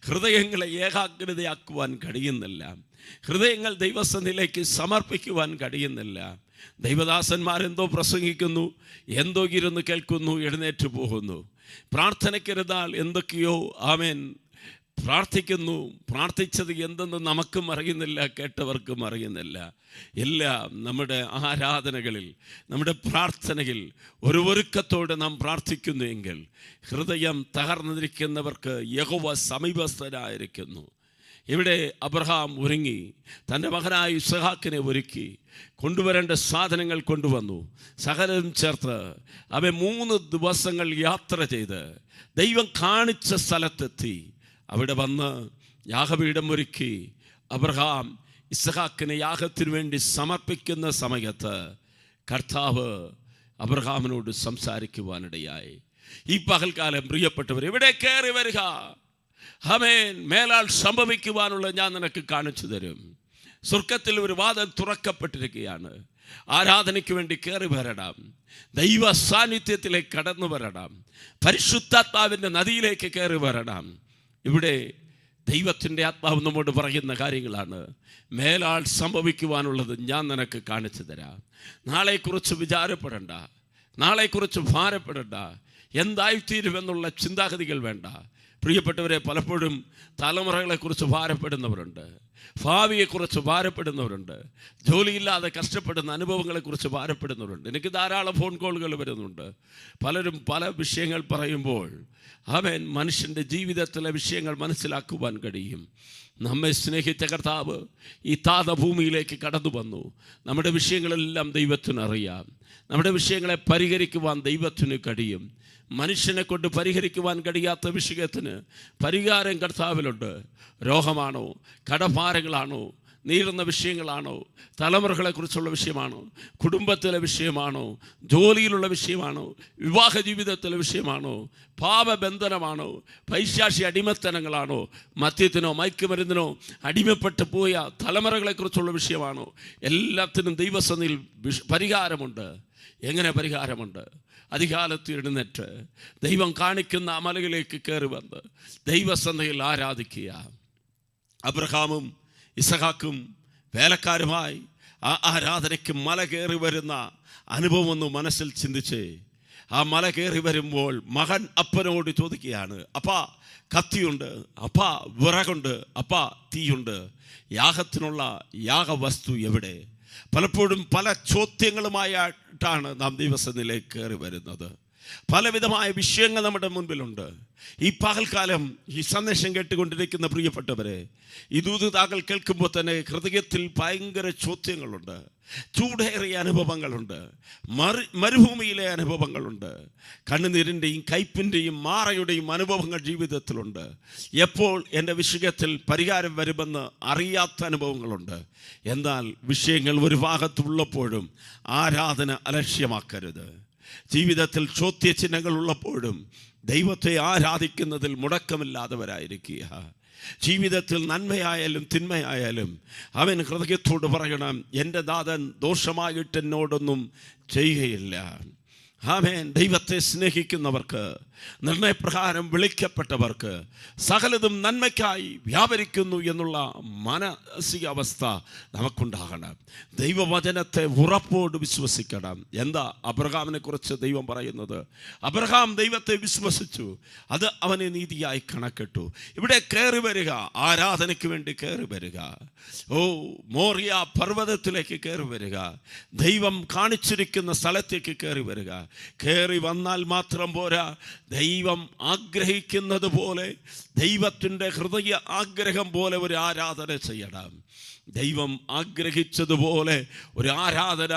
ഹൃദയങ്ങളെ ഏകാഗ്രതയാക്കുവാൻ കഴിയുന്നില്ല. ഹൃദയങ്ങൾ ദൈവസന്നിലേക്ക് സമർപ്പിക്കുവാൻ കഴിയുന്നില്ല. ദൈവദാസന്മാരെന്തോ പ്രസംഗിക്കുന്നു എന്തോ ഇരുന്ന് കേൾക്കുന്നു എഴുന്നേറ്റ് പോകുന്നു. പ്രാർത്ഥനയ്ക്കിരുന്നാൽ എന്തൊക്കെയോ ആമേൻ പ്രാർത്ഥിക്കുന്നു പ്രാർത്ഥിച്ചത് എന്തെന്ന് നമുക്കും അറിയുന്നില്ല കേട്ടവർക്കും അറിയുന്നില്ല. എല്ലാം നമ്മുടെ ആരാധനകളിൽ നമ്മുടെ പ്രാർത്ഥനയിൽ ഒരു ഒരുക്കത്തോടെ നാം പ്രാർത്ഥിക്കുന്നു എങ്കിൽ ഹൃദയം തകർന്നിരിക്കുന്നവർക്ക് യഹോവ സമീപസ്ഥരായിരിക്കുന്നു ഇവിടെ അബ്രഹാം ഒരുങ്ങി തന്റെ മകനായ ഇസഹാക്കിനെ ഒരുക്കി കൊണ്ടുവരേണ്ട സാധനങ്ങൾ കൊണ്ടുവന്നു. സകലം ചേർത്ത് അവ മൂന്ന് ദിവസങ്ങൾ യാത്ര ചെയ്ത് ദൈവം കാണിച്ച സ്ഥലത്തെത്തി. അവിടെ വന്ന് യാഗപീഠം ഒരുക്കി അബ്രഹാം ഇസഹാക്കിനെ യാഗത്തിനു വേണ്ടി സമർപ്പിക്കുന്ന സമയത്ത് കർത്താവ് അബ്രഹാമിനോട് സംസാരിക്കുവാനിടയായി. ഈ പകൽക്കാലം പ്രിയപ്പെട്ടവർ ഇവിടെ കയറി വരിക. ഹമേൻ മേലാൽ സംഭവിക്കുവാനുള്ള ഞാൻ നിനക്ക് കാണിച്ചു തരും. സ്വർഗത്തിൽ ഒരു വാദം തുറക്കപ്പെട്ടിരിക്കുകയാണ്. ആരാധനയ്ക്ക് വേണ്ടി കയറി വരണം. ദൈവ സാന്നിധ്യത്തിലേക്ക് കടന്നു വരണം. പരിശുദ്ധാത്മാവിന്റെ നദിയിലേക്ക് കയറി വരണം. ഇവിടെ ദൈവത്തിന്റെ ആത്മാവ് നമ്മോട് പറയുന്ന കാര്യങ്ങളാണ്. മേലാൾ സംഭവിക്കുവാനുള്ളത് ഞാൻ നിനക്ക് കാണിച്ചു തരാം. നാളെക്കുറിച്ച് വിചാരപ്പെടണ്ട. നാളെക്കുറിച്ച് ഭാരപ്പെടണ്ട. എന്തായിത്തീരുമെന്നുള്ള ചിന്താഗതികൾ വേണ്ട. പ്രിയപ്പെട്ടവരെ പലപ്പോഴും തലമുറകളെക്കുറിച്ച് ഭാരപ്പെടുന്നവരുണ്ട്. ഭാവിയെക്കുറിച്ച് ഭാരപ്പെടുന്നവരുണ്ട്. ജോലിയില്ലാതെ കഷ്ടപ്പെടുന്ന അനുഭവങ്ങളെക്കുറിച്ച് ഭാരപ്പെടുന്നവരുണ്ട്. എനിക്ക് ധാരാളം ഫോൺ കോളുകൾ വരുന്നുണ്ട്. പലരും പല വിഷയങ്ങൾ പറയുമ്പോൾ അവൻ മനുഷ്യന്റെ ജീവിതത്തിലെ വിഷയങ്ങൾ മനസ്സിലാക്കുവാൻ കഴിയും. നമ്മെ സ്നേഹിച്ച കർത്താവ് ഈ താതഭൂമിയിലേക്ക് കടന്നു വന്നു. നമ്മുടെ വിഷയങ്ങളെല്ലാം ദൈവത്തിനറിയാം. നമ്മുടെ വിഷയങ്ങളെ പരിഹരിക്കുവാൻ ദൈവത്തിന് കഴിയും. മനുഷ്യനെ കൊണ്ട് പരിഹരിക്കുവാൻ കഴിയാത്ത വിഷയത്തിന് പരിഹാരം കർത്താവിലുണ്ട്. രോഗമാണോ? കടഭാരങ്ങളാണോ? നീറുന്ന വിഷയങ്ങളാണോ? തലമുറകളെക്കുറിച്ചുള്ള വിഷയമാണോ? കുടുംബത്തിലെ വിഷയമാണോ? ജോലിയിലുള്ള വിഷയമാണോ? വിവാഹ ജീവിതത്തിലെ വിഷയമാണോ? പാപബന്ധനമാണോ? പൈശാശി അടിമത്തനങ്ങളാണോ? മദ്യത്തിനോ മയക്കുമരുന്നിനോ അടിമപ്പെട്ടു പോയ തലമുറകളെക്കുറിച്ചുള്ള വിഷയമാണോ? എല്ലാത്തിനും ദൈവസന്നിൽ വിഷ- പരിഹാരമുണ്ട്. എങ്ങനെ പരിഹാരമുണ്ട്? അധികാലത്ത് എഴുന്നേറ്റ് ദൈവം കാണിക്കുന്ന അമലയിലേക്ക് കയറി വന്ന് ദൈവസന്നയിൽ ആരാധിക്കുക. അബ്രഹാമും ഇസഹാക്കും വേലക്കാരുമായി ആ ആരാധനയ്ക്ക് മല കയറി വരുന്ന അനുഭവം ഒന്ന് മനസ്സിൽ ചിന്തിച്ച് ആ മല കയറി വരുമ്പോൾ മകൻ അപ്പനോട് ചോദിക്കുകയാണ് അപ്പാ കത്തിയുണ്ട്? അപ്പാ വിറകുണ്ട്? അപ്പാ തീയുണ്ട്? യാഗത്തിനുള്ള യാഗവസ്തു എവിടെ? പലപ്പോഴും പല ചോദ്യങ്ങളുമായിട്ടാണ് നാം ദിവസത്തിലേക്ക് കയറി വരുന്നത്. പലവിധമായ വിഷയങ്ങൾ നമ്മുടെ മുൻപിലുണ്ട്. ഈ പകൽക്കാലം ഈ സന്ദേശം കേട്ടുകൊണ്ടിരിക്കുന്ന പ്രിയപ്പെട്ടവരെ ഈ ദൂത് താങ്കൾ കേൾക്കുമ്പോൾ തന്നെ ഹൃദയത്തിൽ ഭയങ്കര ചോദ്യങ്ങളുണ്ട്. ചൂടേറിയ അനുഭവങ്ങളുണ്ട്. മറു മരുഭൂമിയിലെ അനുഭവങ്ങളുണ്ട്. കണ്ണുനീരിന്റെയും കയ്പിന്റെയും മാറയുടെയും അനുഭവങ്ങൾ ജീവിതത്തിലുണ്ട്. എപ്പോൾ എന്റെ വിഷയത്തിൽ പരിഹാരം വരുമെന്ന് അറിയാത്ത അനുഭവങ്ങളുണ്ട്. എന്നാൽ വിഷയങ്ങൾ ഒരു ഭാഗത്തുള്ളപ്പോഴും ആരാധന അലക്ഷ്യമാക്കരുത്. ജീവിതത്തിൽ ചോദ്യചിഹ്നങ്ങൾ ഉള്ളപ്പോഴും ദൈവത്തെ ആരാധിക്കുന്നതിൽ മുടക്കമില്ലാത്തവരായിരിക്കുക. ജീവിതത്തിൽ നന്മയായാലും തിന്മയായാലും അവൻ ഹൃദയത്തോട് പറയണം എന്റെ നാഥൻ ദോഷമായിട്ട് എന്നോടൊന്നും ചെയ്യുകയില്ല. ആമേൻ. ദൈവത്തെ സ്നേഹിക്കുന്നവർക്ക് നിർണയപ്രകാരം വിളിക്കപ്പെട്ടവർക്ക് സകലതും നന്മയ്ക്കായി വ്യാപരിക്കുന്നു എന്നുള്ള മാനസികാവസ്ഥ നമുക്കുണ്ടാകണം. ദൈവവചനത്തെ ഉറപ്പോട് വിശ്വസിക്കണം. എന്താ അബ്രഹാമിനെ കുറിച്ച് ദൈവം പറയുന്നത്? അബ്രഹാം ദൈവത്തെ വിശ്വസിച്ചു. അത് അവനെ നീതിയായി കണക്കിട്ടു. ഇവിടെ കയറി വരിക. ആരാധനയ്ക്ക് വേണ്ടി കയറി വരിക. ഓ മോറിയ പർവതത്തിലേക്ക് കയറി വരിക. ദൈവം കാണിച്ചിരിക്കുന്ന സ്ഥലത്തേക്ക് കയറി വരിക. കയറി വന്നാൽ മാത്രം പോരാ. ദൈവം ആഗ്രഹിക്കുന്നത് പോലെ ദൈവത്തിന്റെ ഹൃദയ ആഗ്രഹം പോലെ ഒരു ആരാധന ചെയ്യണം. ദൈവം ആഗ്രഹിച്ചതുപോലെ ഒരു ആരാധന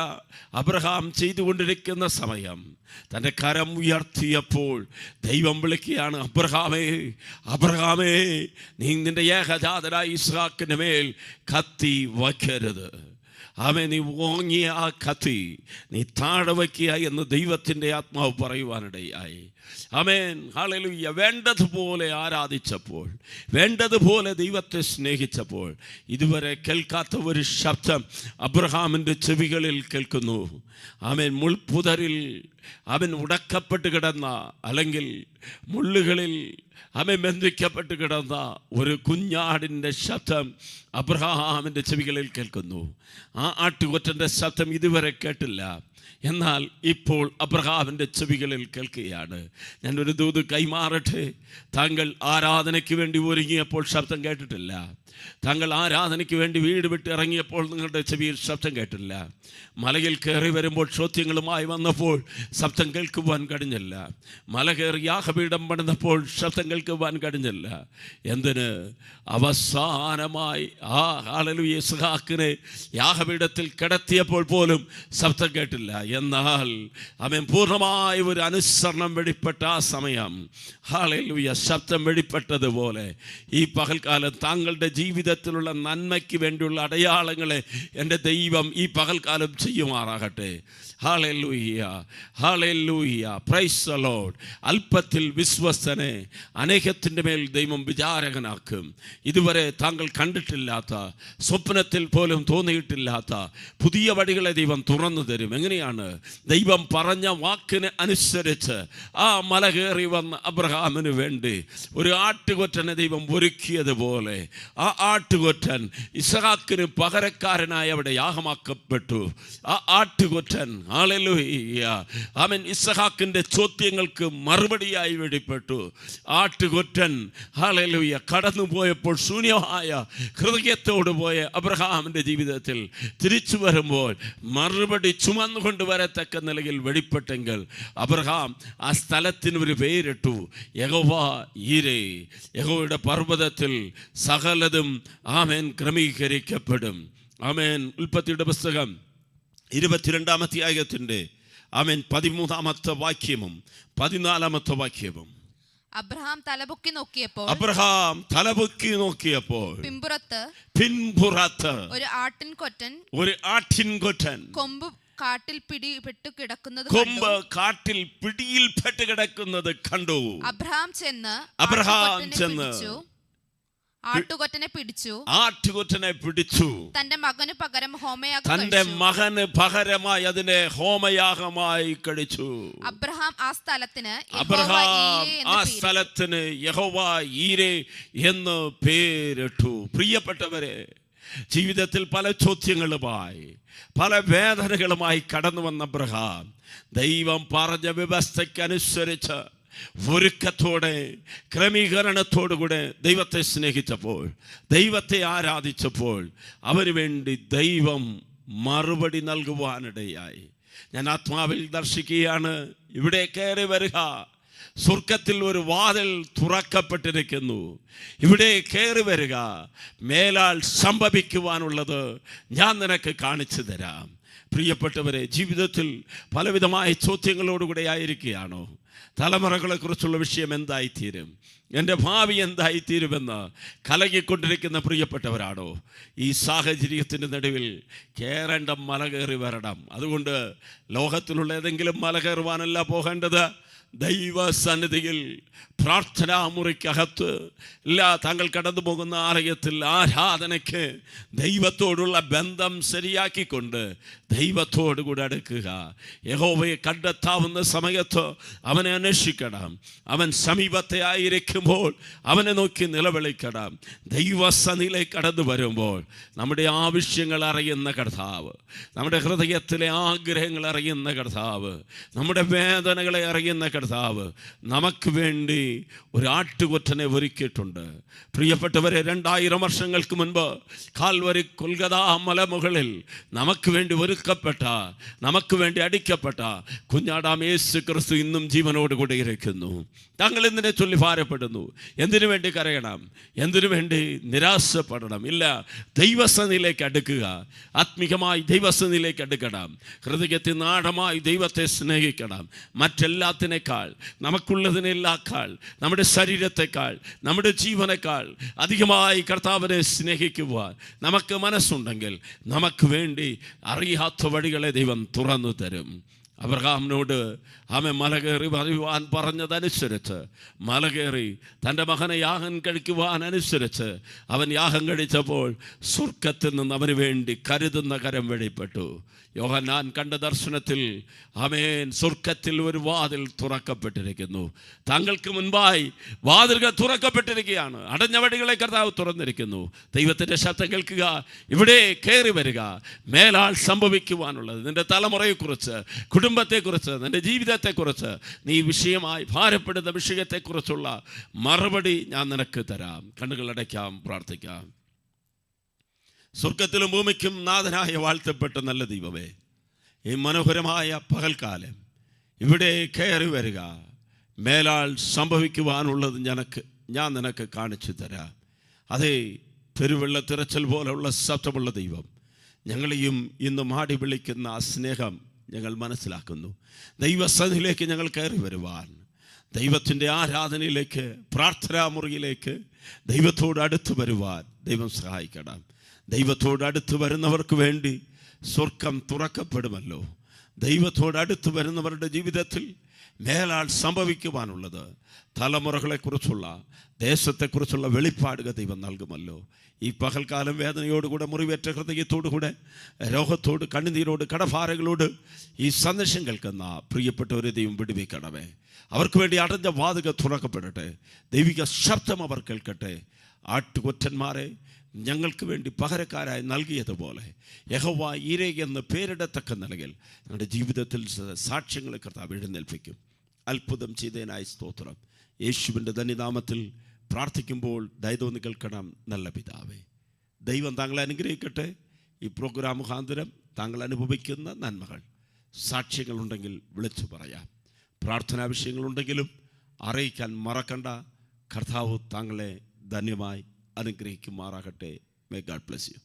അബ്രഹാം ചെയ്തുകൊണ്ടിരിക്കുന്ന സമയം. തന്റെ കരം ഉയർത്തിയപ്പോൾ ദൈവം വിളിക്കുകയാണ് അബ്രഹാമേ അബ്രഹാമേ നീ നിന്റെ ഏകജാതനായ ഇസ്ഹാക്കിന് മേൽ കത്തി വയ്ക്കരുത്. ആമേ നീ ഓങ്ങിയ ആ കത്തി നീ താഴെ വയ്ക്കുക എന്ന് ദൈവത്തിന്റെ ആത്മാവ് പറയുവാനിടയായി. ആമേൻ. ഹാളലുയ്യ വേണ്ടതുപോലെ ആരാധിച്ചപ്പോൾ വേണ്ടതുപോലെ ദൈവത്തെ സ്നേഹിച്ചപ്പോൾ ഇതുവരെ കേൾക്കാത്ത ഒരു ശബ്ദം അബ്രഹാമിന്റെ ചെവികളിൽ കേൾക്കുന്നു. ആമേൻ. മുൾപുതരിൽ അവൻ ഉടക്കപ്പെട്ട് കിടന്ന അല്ലെങ്കിൽ മുള്ളുകളിൽ അവൻ ബന്ധിക്കപ്പെട്ട് കിടന്ന ഒരു കുഞ്ഞാടിന്റെ ശബ്ദം അബ്രഹാമിന്റെ ചെവികളിൽ കേൾക്കുന്നു. ആ ആട്ടുകൊറ്റന്റെ ശബ്ദം ഇതുവരെ കേട്ടില്ല. എന്നാൽ ഇപ്പോൾ അബ്രഹാമിന്റെ ചെവികളിൽ കേൾക്കുകയാണ്. ഞാൻ ഒരു ദൂത് കൈമാറട്ടെ. താങ്കൾ ആരാധനയ്ക്ക് വേണ്ടി ഒരുങ്ങിയപ്പോൾ ശബ്ദം കേട്ടിട്ടില്ല. താങ്കൾ ആരാധനയ്ക്ക് വേണ്ടി വീട് വിട്ട് ഇറങ്ങിയപ്പോൾ നിങ്ങളുടെ ചെവിയിൽ ശബ്ദം കേട്ടില്ല. മലയിൽ കയറി വരുമ്പോൾ ചോദ്യങ്ങളുമായി വന്നപ്പോൾ ശബ്ദം കേൾക്കുവാൻ കഴിഞ്ഞില്ല. മല കയറി യാഹപീഠം പണിതപ്പോൾ ശബ്ദം കേൾക്കുവാൻ കഴിഞ്ഞില്ല. എന്തിന്? അവസാനമായി ആ ആളലു യസ്ഹാക്കിനെ യാഹപീഠത്തിൽ കിടത്തിയപ്പോൾ പോലും ശബ്ദം കേട്ടില്ല. എന്നാൽ അവൻ പൂർണമായ ഒരു അനുസരണം വെളിപ്പെട്ട ആ സമയം ഹാളലുയ ശബ്ദം വെളിപ്പെട്ടതുപോലെ ഈ പകൽക്കാലം താങ്കളുടെ ജീവിതത്തിലുള്ള നന്മയ്ക്ക് വേണ്ടിയുള്ള അടയാളങ്ങളെ എന്റെ ദൈവം ഈ പകൽക്കാലം ചെയ്യുമാറാകട്ടെ. ഹാളെല്ലൂയ്യ ഹാളെല്ലൂയ്യ പ്രൈസ് അലോഡ് അല്പത്തിൽ വിശ്വസ്തനെ അനേകത്തിന്റെ മേൽ ദൈവം വിചാരകനാക്കും. ഇതുവരെ താങ്കൾ കണ്ടിട്ടില്ലാത്ത സ്വപ്നത്തിൽ പോലും തോന്നിയിട്ടില്ലാത്ത പുതിയ വഴികളെ ദൈവം തുറന്നു തരും. എങ്ങനെയാണ്? ദൈവം പറഞ്ഞ വാക്കിന് അനുസരിച്ച് ആ മല കയറി വന്ന അബ്രഹാമിന് വേണ്ടി ഒരു ആട്ടുകൊറ്റനെ ദൈവം ഒരുക്കിയതുപോലെ ആ ആട്ടുകൊറ്റൻ ഇസഹാക്കിന് പകരക്കാരനായി അവിടെ യാഗമാക്കപ്പെട്ടു ആ ആട്ടുകൊറ്റൻ അവൻ ഇസഹാക്കിന്റെ ചോദ്യങ്ങൾക്ക് മറുപടിയായി വെളിപ്പെട്ടു. ആട്ടുകൊറ്റൻ ഹാളെലുയ്യ കടന്നുപോയപ്പോൾ ശൂന്യമായ ഹൃദയത്തോട് പോയ അബ്രഹാമിന്റെ ജീവിതത്തിൽ തിരിച്ചു വരുമ്പോൾ മറുപടി ചുമന്നുകൊണ്ട് വരത്തക്ക നിലയിൽ വെളിപ്പെട്ടെങ്കിൽ അബ്രഹാം ആ സ്ഥലത്തിന് ഒരു പേരിട്ടു. യഹോവ ഈരേ. യഹോവയുടെ പർവതത്തിൽ സകലതും ആമേൻ ക്രമീകരിക്കപ്പെടും. ആമേൻ. ഉൽപ്പത്തിയുടെ പുസ്തകം ഇരുപത്തിരണ്ടാമത്തെ ആയത്തിന്റെ ആമേൻ പതിമൂന്നാമത്തെ വാക്യവും പതിനാലാമത്തെ വാക്യവും അബ്രഹാം തലപൊക്കി നോക്കിയപ്പോൾ അബ്രഹാം തലപൊക്കി നോക്കിയപ്പോൾ പിൻപുറത്ത് പിൻപുറത്ത് ഒരു ആട്ടിൻകൊറ്റൻ ഒരു ആട്ടിൻകൊറ്റൻ കൊമ്പ് കാട്ടിൽ പിടിപെട്ടു കിടക്കുന്നത് കൊമ്പ്. കാട്ടിൽ പിടിയിൽപ്പെട്ട് കിടക്കുന്നത് കണ്ടു അബ്രഹാം ചെന്ന് അബ്രഹാം ചെന്ന്. ആട്ടുകൊറ്റനെ പിടിച്ചു ആട്ടുകൊറ്റനെ പിടിച്ചു തന്റെ മകന് പകരം ഹോമയാഗം തന്റെ. മകന് പകരമായി അതിനെ ഹോമയാഗമായി കഴിച്ചു അബ്രഹാം ആ സ്ഥലത്തിന് അബ്രഹാം ഈരേ എന്ന് ആ പേരിട്ടു. സ്ഥലത്തിന് യഹോവ ഈരേ എന്ന് പേരിട്ടു പ്രിയപ്പെട്ടവരെ ജീവിതത്തിൽ പല ചോദ്യങ്ങളുമായി പല വേദനകളുമായി കടന്നു വന്ന അബ്രഹാം ദൈവം പറഞ്ഞ വ്യവസ്ഥയ്ക്കനുസരിച്ച് ഒരുക്കത്തോടെ ക്രമീകരണത്തോടുകൂടെ ദൈവത്തെ സ്നേഹിച്ചപ്പോൾ ദൈവത്തെ ആരാധിച്ചപ്പോൾ അവന് വേണ്ടി ദൈവം മറുപടി നൽകുവാനിടയായി. ഞാൻ ആത്മാവിൽ ദർശിക്കുകയാണ്. ഇവിടെ കയറി വരിക. സ്വർഗത്തിൽ ഒരു വാതിൽ തുറക്കപ്പെട്ടിരിക്കുന്നു. ഇവിടെ കയറി വരിക. മേലാൽ സംഭവിക്കുവാനുള്ളത് ഞാൻ നിനക്ക് കാണിച്ചു തരാം. പ്രിയപ്പെട്ടവരെ ജീവിതത്തിൽ പലവിധമായ ചോദ്യങ്ങളോടുകൂടെ ആയിരിക്കുകയാണോ? തലമുറകളെക്കുറിച്ചുള്ള വിഷയം എന്തായിത്തീരും? എന്റെ ഭാവി എന്തായിത്തീരുമെന്ന് കലകിക്കൊണ്ടിരിക്കുന്ന പ്രിയപ്പെട്ടവരാണോ? ഈ സാഹചര്യത്തിന്റെ നടുവിൽ കയറേണ്ട മല കയറി വരണം. അതുകൊണ്ട് ലോകത്തിലുള്ള ഏതെങ്കിലും മല കയറുവാനല്ല പോകേണ്ടത്. ദൈവസന്നിധിയിൽ പ്രാർത്ഥനാ മുറിക്കകത്ത് ഇല്ല താങ്കൾ കടന്നു പോകുന്ന ആലയത്തിൽ ആരാധനയ്ക്ക് ദൈവത്തോടുള്ള ബന്ധം ശരിയാക്കിക്കൊണ്ട് ദൈവത്തോടു കൂടെ അടുക്കുക. യഹോവയെ കണ്ടെത്താവുന്ന സമയത്ത് അവനെ അന്വേഷിക്കണം. അവൻ സമീപത്തെ ആയിരിക്കുമ്പോൾ അവനെ നോക്കി നിലവിളിക്കണം. ദൈവസന്നിധിയിലേക്ക് കടന്നു വരുമ്പോൾ നമ്മുടെ ആവശ്യങ്ങൾ അറിയുന്ന കർത്താവ് നമ്മുടെ ഹൃദയത്തിലെ ആഗ്രഹങ്ങൾ അറിയുന്ന കർത്താവ് നമ്മുടെ വേദനകളെ അറിയുന്ന കർത്താവ് നമുക്ക് വേണ്ടി ഒരാട്ടുകൊറ്റനെ ഒരുക്കിയിട്ടുണ്ട്. പ്രിയപ്പെട്ടവരെ രണ്ടായിരം വർഷങ്ങൾക്ക് മുൻപ് കാൽവരി കൊൽഗത മലമുകളിൽ നമുക്ക് വേണ്ടി ഒരുക്കപ്പെട്ട നമുക്ക് വേണ്ടി അടിക്കപ്പെട്ട കുഞ്ഞാടാം യേശു ക്രിസ്തു ഇന്നും ജീവനോട് കൂടി ഇരിക്കുന്നു. താങ്കൾ എന്തിനെ ചൊല്ലി ഭാരപ്പെടുന്നു? എന്തിനു വേണ്ടി കരയണം? എന്തിനു വേണ്ടി നിരാശപ്പെടണം? ഇല്ല ദൈവസനിലേക്ക് അടുക്കുക. ആത്മീകമായി ദൈവസനിലേക്ക് അടുക്കണം. ഹൃദയത്തിൽ നാടമായി ദൈവത്തെ സ്നേഹിക്കണം. മറ്റെല്ലാത്തിനേക്കാൾ നമുക്കുള്ളതിനേക്കാൾ നമ്മുടെ ശരീരത്തെക്കാൾ നമ്മുടെ ജീവനേക്കാൾ അധികമായി കർത്താവിനെ സ്നേഹിക്കുവാൻ നമുക്ക് മനസ്സുണ്ടെങ്കിൽ നമുക്ക് വേണ്ടി അറിയാത്ത വഴികളെ ദൈവം തുറന്നു തരും. അബ്രഹാമിനോട് ആമെ മല കയറി പറയുവാൻ പറഞ്ഞതനുസരിച്ച് മല കയറി തന്റെ മകനെ യാഗം കഴിക്കുവാൻ അനുസരിച്ച് അവൻ യാഗം കഴിച്ചപ്പോൾ സ്വർഗത്തിൽ നിന്ന് അവന് വേണ്ടി കരുതുന്ന കരം വെളിപ്പെട്ടു. യോഹന്നാൻ കണ്ട ദർശനത്തിൽ അമേൻ സ്വർഗത്തിൽ ഒരു വാതിൽ തുറക്കപ്പെട്ടിരിക്കുന്നു. താങ്കൾക്ക് മുൻപായി വാതിലുകൾ തുറക്കപ്പെട്ടിരിക്കുകയാണ്. അടഞ്ഞ വഴികളെ കർത്താവ് തുറന്നിരിക്കുന്നു. ദൈവത്തിന്റെ ശബ്ദം കേൾക്കുക ഇവിടെ കയറി വരിക. മേലാൾ സംഭവിക്കുവാനുള്ളത്. നിന്റെ തലമുറയെക്കുറിച്ച് കുടുംബത്തെക്കുറിച്ച് നിന്റെ ജീവിതത്തെക്കുറിച്ച് നീ വിഷയമായി ഭാരപ്പെടുന്ന വിഷയത്തെക്കുറിച്ചുള്ള മറുപടി ഞാൻ നിനക്ക് തരാം. കണ്ണുകളടയ്ക്കാം പ്രാർത്ഥിക്കാം. സ്വർഗത്തിലും ഭൂമിക്കും നാഥനായ വാഴ്ത്തപ്പെട്ട നല്ല ദൈവമേ ഈ മനോഹരമായ പകൽക്കാലം ഇവിടെ കയറി വരിക. മേലാൾ സംഭവിക്കുവാനുള്ളത് ഞനക്ക് ഞാൻ നിനക്ക് കാണിച്ചു തരാം. അതേ പെരുവെള്ള തിരച്ചൽ പോലെയുള്ള ശബ്ദമുള്ള ദൈവം ഞങ്ങളെയും ഇന്ന് മാടി വിളിക്കുന്ന ആ സ്നേഹം ഞങ്ങൾ മനസ്സിലാക്കുന്നു. ദൈവസന്നിധിയിലേക്ക് ഞങ്ങൾ കയറി വരുവാൻ. ദൈവത്തിന്റെ ആരാധനയിലേക്ക് പ്രാർത്ഥനാ മുറിയിലേക്ക് ദൈവത്തോട് അടുത്ത് വരുവാൻ ദൈവം സഹായിക്കണം. ദൈവത്തോട് അടുത്ത് വരുന്നവർക്ക് വേണ്ടി സ്വർഗം തുറക്കപ്പെടുമല്ലോ. ദൈവത്തോട് അടുത്ത് വരുന്നവരുടെ ജീവിതത്തിൽ മേലാൾ സംഭവിക്കുവാനുള്ളത് തലമുറകളെക്കുറിച്ചുള്ള ദേശത്തെക്കുറിച്ചുള്ള വെളിപ്പാടുക ദൈവം നൽകുമല്ലോ. ഈ പകൽക്കാലം വേദനയോടുകൂടെ മുറിവേറ്റ ഹൃദയത്തോടുകൂടെ രോഗത്തോട് കണ്ണുനീരോട് കടഭാരകളോട് ഈ സന്ദേശം കേൾക്കുന്ന പ്രിയപ്പെട്ടവരെ ദൈവം വിടുവിക്കണമേ. അവർക്ക് വേണ്ടി അടഞ്ഞ വാതുക തുറക്കപ്പെടട്ടെ. ദൈവിക ശബ്ദം അവർ കേൾക്കട്ടെ. ആട്ടുകൊറ്റന്മാരെ ഞങ്ങൾക്ക് വേണ്ടി പകരക്കാരായി നൽകിയതുപോലെ യഹോവ ഈരെ എന്ന പേരിടത്തക്ക നിലയിൽ ഞങ്ങളുടെ ജീവിതത്തിൽ സാക്ഷ്യങ്ങളെ കർത്താവ് എഴുന്നേൽപ്പിക്കും. അത്ഭുതം ചെയ്തതിനായി സ്തോത്രം. യേശുവിന്റെ ധന്യനാമത്തിൽ പ്രാർത്ഥിക്കുമ്പോൾ ദയതോന്ന് കേൾക്കണം. നല്ല പിതാവേ ദൈവം താങ്കളെ അനുഗ്രഹിക്കട്ടെ. ഈ പ്രോഗ്രാം മുഖാന്തരം താങ്കൾ അനുഭവിക്കുന്ന നന്മകൾ സാക്ഷ്യങ്ങളുണ്ടെങ്കിൽ വിളിച്ചു പറയാം. പ്രാർത്ഥനാ വിഷയങ്ങളുണ്ടെങ്കിലും അറിയിക്കാൻ മറക്കണ്ട. കർത്താവ് താങ്കളെ ധന്യമായി അനുഗ്രഹിക്കുമാറാകട്ടെ മേ ഗാഡ് ബ്ലസ് യു